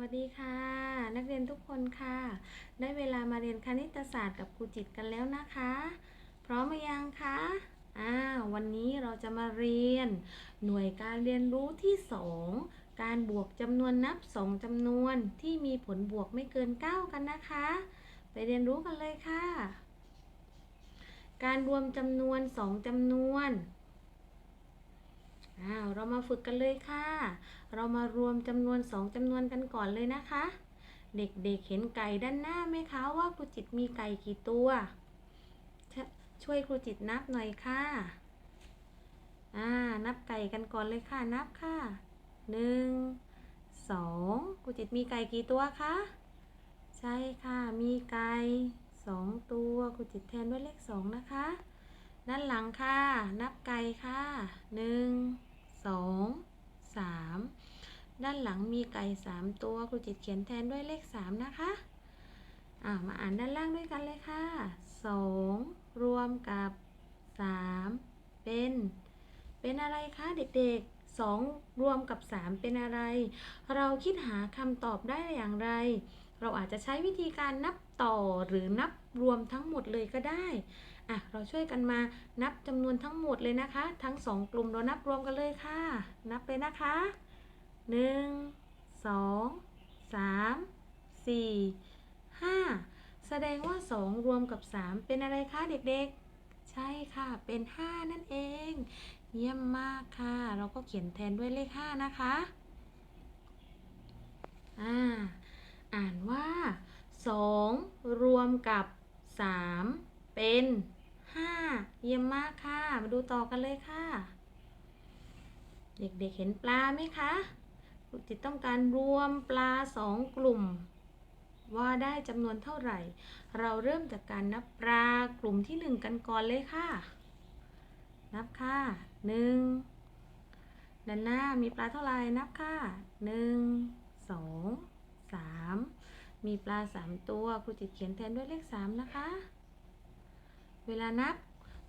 วัสดีค่ะ นักเรียนทุกคนค่ะ ได้เวลามาเรียนคณิตศาสตร์กับครูจิตกันแล้วนะคะ พร้อมหรือยังคะอ่าวันนี้เราจะมาเรียน หน่วยการเรียนรู้ที่ 2 การบวกจำนวนนับ 2จำนวนที่มีผลบวกไม่เกิน 9 กันนะคะ ไปเรียนรู้กันเลยค่ะ การรวมจำนวน 2จำนวน อ้าวเรามาฝึกกันเลยค่ะ เรามารวมจำนวนสองจำนวนกันก่อนเลยนะคะ เด็กๆเเห็นไก่ด้านหน้าไหมคะว่าครูจิตมีไก่กี่ตัวชช่วยครูจิตนับหน่อยค่ะอ่านับไก่กันก่อนเลยค่ะนับค่ะหนึ่งสองครูจิตมีไก่กี่ตัวคะใช่ค่ะมีไก่สองตัวครูจิตแทนด้วยเลขสองนะคะด้านหลังค่ะ นับไก่ค่ะหนึ่ง สองสามด้านหลังมีไก่สามตัวครูจิตเขียนแทนด้วยเลขสามนะคะอ่ามาอ่านด้านล่างด้วยกันเลยค่ะสองรวมกับสามเป็นเป็นอะไรคะเด็กๆสองรวมกับสามเป็นอะไร เราคิดหาคำตอบได้อย่างไร เราอาจจะใช้วิธีการนับต่อหรือนับรวมทั้งหมดเลยก็ได้ อะเราช่วยกันมานับจำนวนทั้งหมดเลยนะคะ ทั้งสองกลุ่มเรานับรวมกันเลยค่ะ นับเลยนะคะหนึ่งสองสามสี่ห้าแสดงว่าสองรวมกับสามเป็นอะไรคะเด็กๆ ใช่ค่ะเป็นห้านั่นเอง เยี่ยมมากค่ะ เราก็เขียนแทนด้วยเลขห้านะคะอ่าอ่านว่าสองรวมกับสามเป็น ห้าเยี่ยมมากค่ะ มาดูต่อกันเลยค่ะ เด็กๆเห็นปลาไหมคะครูจิตต้องการรวมปลาสองกลุ่ม ว่าได้จำนวนเท่าไหร่ เราเริ่มจากการนับปลากลุ่มที่หนึ่งกันก่อนเลยค่ะ นับค่ะหนึ่งด้านหน้ามีปลาเท่าไหร่นับค่ะหนึ่งสองสามมีปลาสามตัวครูจิตเขียนแทนด้วยเลขสามนะคะ เวลานับ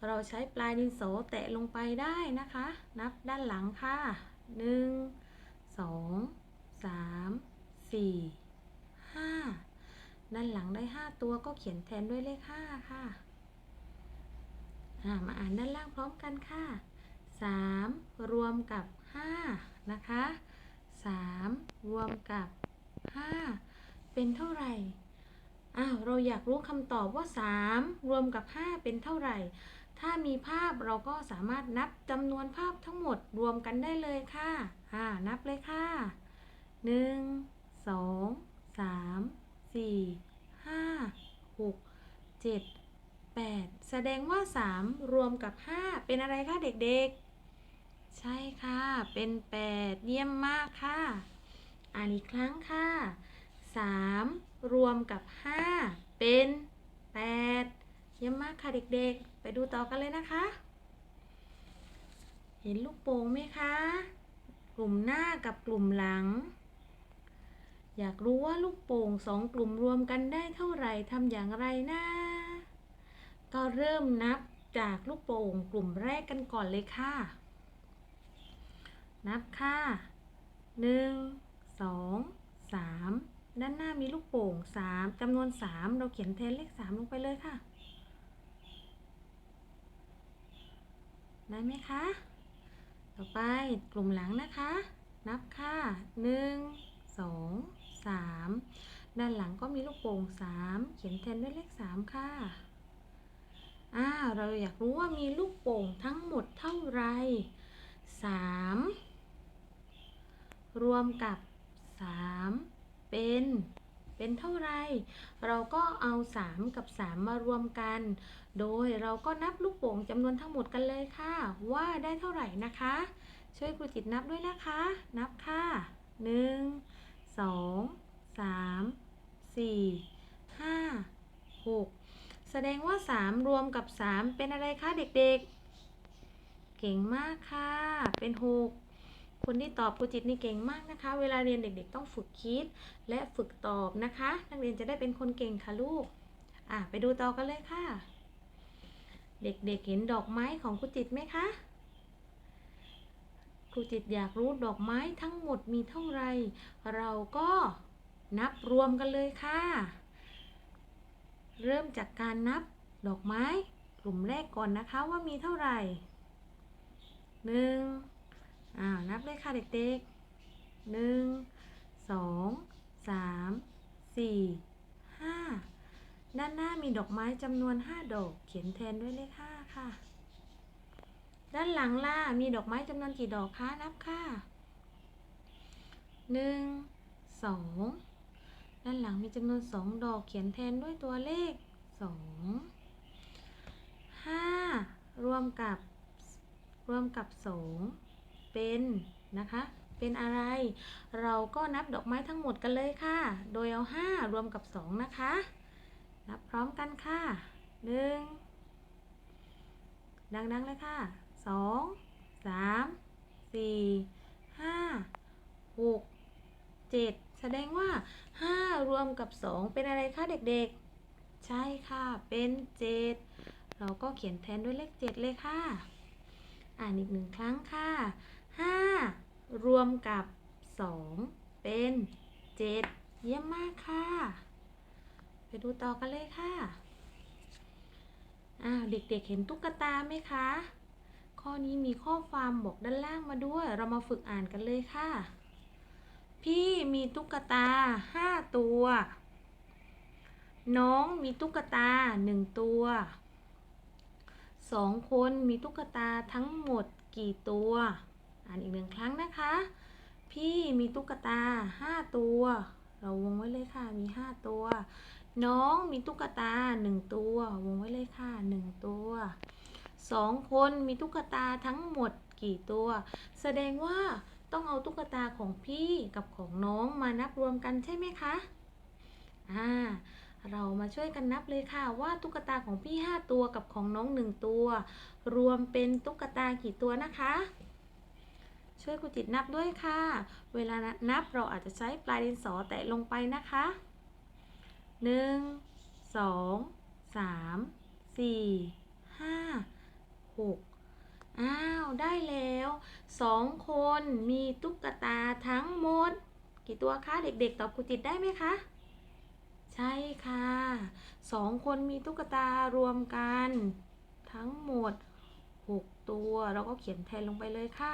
เราใช้ปลายดินสอแตะลงไปได้นะคะ นับด้านหลังค่ะหนึ่งสองสามสี่ห้าด้านหลังได้ห้าตัวก็เขียนแทนด้วยเลขห้าค่ะมาอ่านด้านล่างพร้อมกันค่ะสามรวมกับห้านะคะสามรวมกับห้าเป็นเท่าไหร่ อ้าวเราอยากรู้คำตอบว่า 3 รวมกับ 5 เป็นเท่าไหร่ ถ้ามีภาพเราก็สามารถนับจำนวนภาพทั้งหมดรวมกันได้เลยค่ะอ่านับเลยค่ะ 1 2 3 4 5 6 7 8 แสดงว่า 3 รวมกับ 5 เป็นอะไรคะเด็กๆ ใช่ค่ะ เป็น 8 เยี่ยมมากค่ะ อ่านอีกครั้งค่ะ 3 รวมกับ 5 เป็น 8 เยี่ยมมากค่ะเด็กๆ ไปดูต่อกันเลยนะคะ เห็นลูกโป่งไหมคะ กลุ่มหน้ากับกลุ่มหลัง อยากรู้ว่าลูกโป่งสองกลุ่มรวมกันได้เท่าไหร่ทำอย่างไรนะ ก็เริ่มนับจากลูกโป่งกลุ่มแรกกันก่อนเลยค่ะ นับค่ะหนึ่งสองสาม ด้านหน้ามีลูกโป่งสามจำนวนสามเราเขียนแทนเลขสามลงไปเลยค่ะ ได้ไหมคะ ต่อไปกลุ่มหลังนะคะ นับค่ะหนึ่งสองสามด้านหลังก็มีลูกโป่งสามเขียนแทนด้วยเลขสามค่ะอ่าวเราอยากรู้ว่ามีลูกโป่งทั้งหมดเท่าไหร่สามรวมกับสาม เป็น เป็นเท่าไร เราก็เอา 3 กับ 3 มารวมกัน โดยเราก็นับลูกโป่งจำนวนทั้งหมดกันเลยค่ะ ว่าได้เท่าไหร่นะคะ ช่วยครูจิตนับด้วยนะคะ นับค่ะ 1 2 3 4 5 6 แสดงว่า 3 รวมกับ 3 เป็นอะไรคะเด็กๆ เก่งมากค่ะ เป็น 6 คนที่ตอบครูจิตนี่เก่งมากนะคะ เวลาเรียนเด็กๆ ต้องฝึกคิดและฝึกตอบนะคะ นักเรียนจะได้เป็นคนเก่งค่ะลูก อะไปดูต่อกันเลยค่ะ เด็กๆเห็นดอกไม้ของครูจิตไหมคะครูจิตอยากรู้ดอกไม้ทั้งหมดมีเท่าไหร่เราก็นับรวมกันเลยค่ะ เริ่มจากการนับดอกไม้กลุ่มแรกก่อนนะคะว่ามีเท่าไหร่หนึ่ง อ้าวนับเลยค่ะเด็กๆหนึ่งสองสามสี่ห้าด้านหน้ามีดอกไม้จำนวนห้าดอกเขียนแทนด้วยเลขห้าค่ะ ด้านหลังล่ะมีดอกไม้จำนวนกี่ดอกคะนับค่ะหนึ่งสองด้านหลังมีจำนวนสองดอกเขียนแทนด้วยตัวเลขสองห้ารวมกับรวมกับสอง เป็นนะคะ เป็นอะไร เราก็นับดอกไม้ทั้งหมดกันเลยค่ะ โดยเอาห้ารวมกับสองนะคะ นับพร้อมกันค่ะหนึ่งดังๆเลยค่ะสองสามสี่ห้าหกเจ็ดแสดงว่าห้ารวมกับสองเป็นอะไรคะเด็กๆ ใช่ค่ะ เป็นเจ็ดเราก็เขียนแทนด้วยเลขเจ็ดเลยค่ะ อ่านอีกหนึ่งครั้งค่ะ ห้ารวมกับสองเป็นเจ็ดเยี่ยมมากค่ะ ไปดูต่อกันเลยค่ะอ้าวเด็กๆเห็นตุ๊กตาไหมคะ ข้อนี้มีข้อความบอกด้านล่างมาด้วย เรามาฝึกอ่านกันเลยค่ะ พี่มีตุ๊กตาห้าตัว น้องมีตุ๊กตาหนึ่งตัวสองคนมีตุ๊กตาทั้งหมดกี่ตัว อ่านอีกหนึ่งครั้งนะคะ พี่มีตุ๊กตาห้าตัว เราวงไว้เลยค่ะ มีห้าตัว น้องมีตุ๊กตาหนึ่งตัว วงไว้เลยค่ะหนึ่งตัวสองคนมีตุ๊กตาทั้งหมดกี่ตัว แสดงว่าต้องเอาตุ๊กตาของพี่กับของน้องมานับรวมกันใช่ไหมคะ อ่า เรามาช่วยกันนับเลยค่ะว่าตุ๊กตาของพี่ 5 ตัวกับของน้อง 1 ตัว รวมเป็นตุ๊กตากี่ตัวนะคะ ช่วยครูจิตนับด้วยค่ะ เวลานับเราอาจจะใช้ปลายดินสอแตะลงไปนะคะ 1 2 3 4 5 6 อ้าว ได้แล้ว2คนมีตุ๊กตาทั้งหมด กี่ตัวคะ เด็กๆ ตอบครูจิตได้ไหมคะ ใช่ค่ะสองคนมีตุ๊กตารวมกัน ทั้งหมด 6 ตัว เราก็เขียนแทนลงไปเลยค่ะ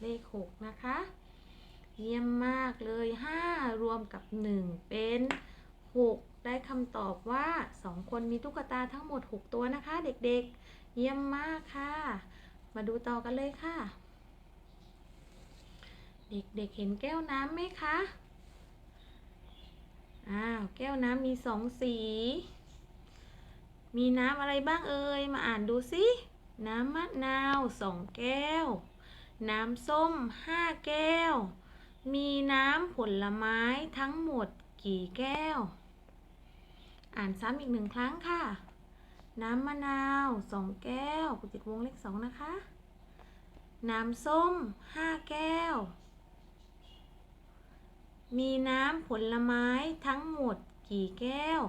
เลข 6 นะคะ เยี่ยมมากเลย 5 รวมกับ 1 เป็น 6 ได้คำตอบว่า 2 คนมีตุ๊กตาทั้งหมด 6 ตัวนะคะ เด็กๆ เยี่ยมมากค่ะ มาดูต่อกันเลยค่ะ เด็กๆ เห็นแก้วน้ำไหมคะ อ้าว แก้วน้ำมีสองสี มีน้ำอะไรบ้างเอ่ย มาอ่านดูสิน้ำมะนาวสองแก้ว น้ำส้มห้าแก้ว มีน้ำผลไม้ทั้งหมดกี่แก้ว อ่านซ้ำอีกหนึ่งครั้งค่ะ น้ำมะนาวสองแก้วกูติดวงเลขสองนะคะ น้ำส้มห้าแก้ว มีน้ำผลไม้ทั้งหมดกี่แก้ว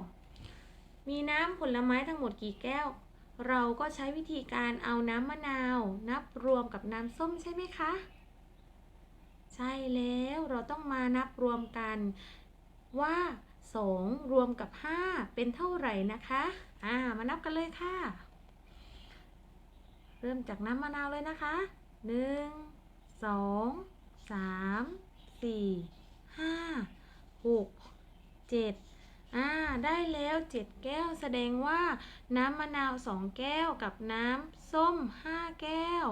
มีน้ำผลไม้ทั้งหมดกี่แก้ว เราก็ใช้วิธีการเอาน้ำมะนาว นับรวมกับน้ำส้มใช่ไหมคะ ใช่แล้วเราต้องมานับรวมกันว่า 2 รวมกับ 5 เป็นเท่าไหร่นะคะ อ่า มานับกันเลยค่ะ เริ่มจากน้ำมะนาวเลยนะคะ 1 2 3 4ห้าหกเจ็ด อ่าได้แล้วเจ็ดแก้ว แสดงว่าน้ำมะนาวสองแก้วกับน้ำส้มห้าแก้ว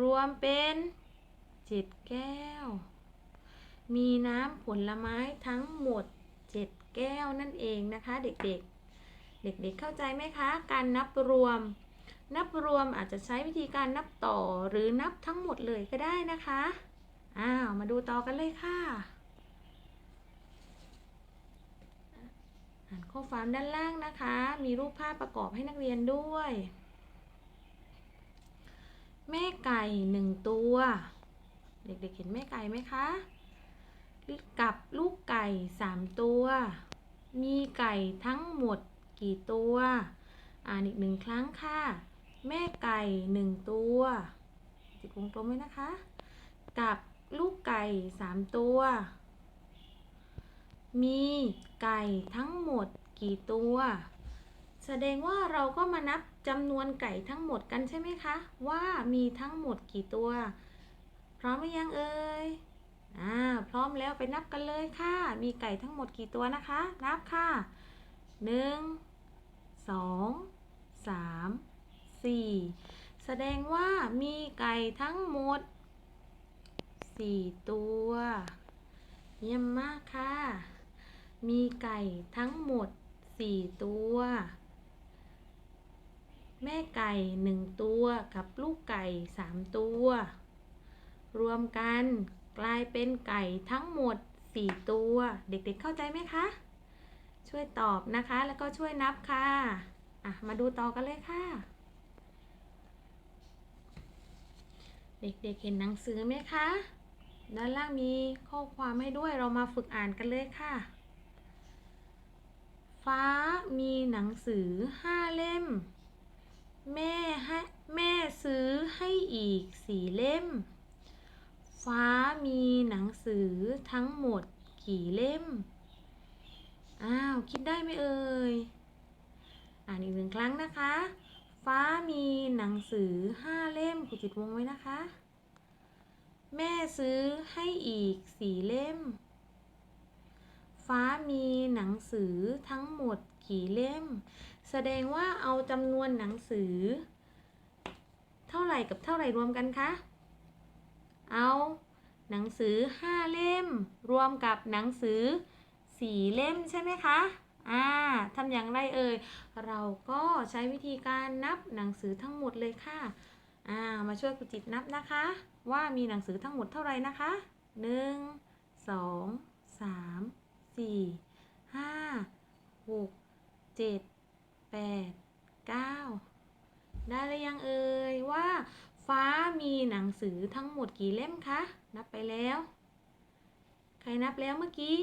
รวมเป็นเจ็ดแก้ว มีน้ำผลไม้ทั้งหมดเจ็ดแก้วนั่นเองนะคะเด็กๆ เด็กๆเข้าใจไหมคะ การนับรวม นับรวมอาจจะใช้วิธีการนับต่อหรือนับทั้งหมดเลยก็ได้นะคะ อ้าว มาดูต่อกันเลยค่ะ อ่านข้อความด้านล่างนะคะ มีรูปภาพประกอบให้นักเรียนด้วย แม่ไก่หนึ่งตัว เด็กๆเห็นแม่ไก่ไหมคะ กับลูกไก่สามตัว มีไก่ทั้งหมดกี่ตัว อ่านอีกหนึ่งครั้งค่ะ แม่ไก่หนึ่งตัวติดวงกลมไว้นะคะ กับลูกไก่สามตัว มีไก่ทั้งหมดกี่ตัว แสดงว่าเราก็มานับจำนวนไก่ทั้งหมดกันใช่ไหมคะ ว่ามีทั้งหมดกี่ตัว พร้อมหรือยังเอ่ยอ่าพร้อมแล้วไปนับกันเลยค่ะ มีไก่ทั้งหมดกี่ตัวนะคะ นับค่ะหนึ่งสองสามสี่แสดงว่ามีไก่ทั้งหมดสี่ตัว เยี่ยมมากค่ะ มีไก่ทั้งหมดสี่ตัว แม่ไก่หนึ่งตัวกับลูกไก่สามตัว รวมกันกลายเป็นไก่ทั้งหมดสี่ตัว เด็กๆเข้าใจไหมคะ ช่วยตอบนะคะแล้วก็ช่วยนับค่ะอะ มาดูต่อกันเลยค่ะ เด็กๆเห็นหนังสือไหมคะ ด้านล่างมีข้อความให้ด้วยเรามาฝึกอ่านกันเลยค่ะ ฟ้ามีหนังสือห้าเล่ม แม่ให้แม่ซื้อให้อีกสี่เล่ม ฟ้ามีหนังสือทั้งหมดกี่เล่ม อ้าว คิดได้ไหมเอ่ย อ่านอีกหนึ่งครั้งนะคะ ฟ้ามีหนังสือห้าเล่มครูจิตวงไว้นะคะ แม่ซื้อให้อีกสี่เล่ม ฟ้ามีหนังสือทั้งหมดกี่เล่ม แสดงว่าเอาจำนวนหนังสือ เท่าไหร่กับเท่าไหร่รวมกันคะ เอาหนังสือห้าเล่ม รวมกับหนังสือสี่เล่มใช่ไหมคะอ่าทำอย่างไรเอ่ย เราก็ใช้วิธีการนับหนังสือทั้งหมดเลยค่ะ อ่า มาช่วยกุจิตนับนะคะ ว่ามีหนังสือทั้งหมดเท่าไหร่นะคะหนึ่ง สี่ห้าหกเจ็ดแปดเก้าได้หรือยังเอ่ยว่าฟ้ามีหนังสือทั้งหมดกี่เล่มคะ นับไปแล้ว ใครนับแล้วเมื่อกี้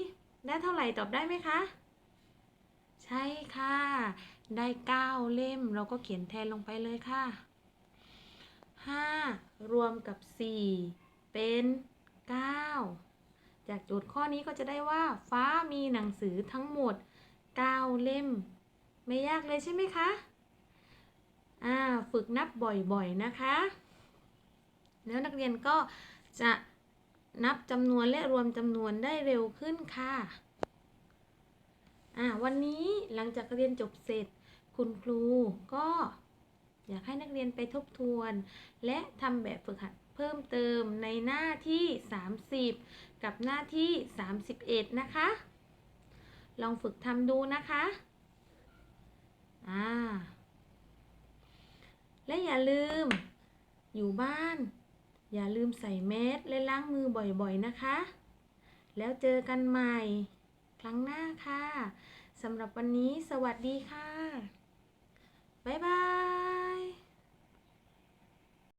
ได้เท่าไหร่ตอบได้ไหมคะ ใช่ค่ะ ได้เก้าเล่มเราก็เขียนแทนลงไปเลยค่ะห้ารวมกับสี่เป็นเก้า จากโจทย์ข้อนี้ก็จะได้ว่าฟ้ามีหนังสือทั้งหมดเก้าเล่ม ไม่ยากเลยใช่ไหมคะอ่าฝึกนับบ่อยๆนะคะ แล้วนักเรียนก็จะนับจำนวนและรวมจำนวนได้เร็วขึ้นค่ะอ่าวันนี้หลังจากเรียนจบเสร็จ คุณครูก็อยากให้นักเรียนไปทบทวน และทำแบบฝึกหัดเพิ่มเติมในหน้าที่ 30 กับหน้าที่ 31 นะคะ ลองฝึกทำดูนะคะ อ่า และอย่าลืม อยู่บ้าน อย่าลืมใส่แมสและล้างมือบ่อยๆนะคะ แล้วเจอกันใหม่ ครั้งหน้าค่ะสำหรับวันนี้สวัสดีค่ะ บ๊ายบาย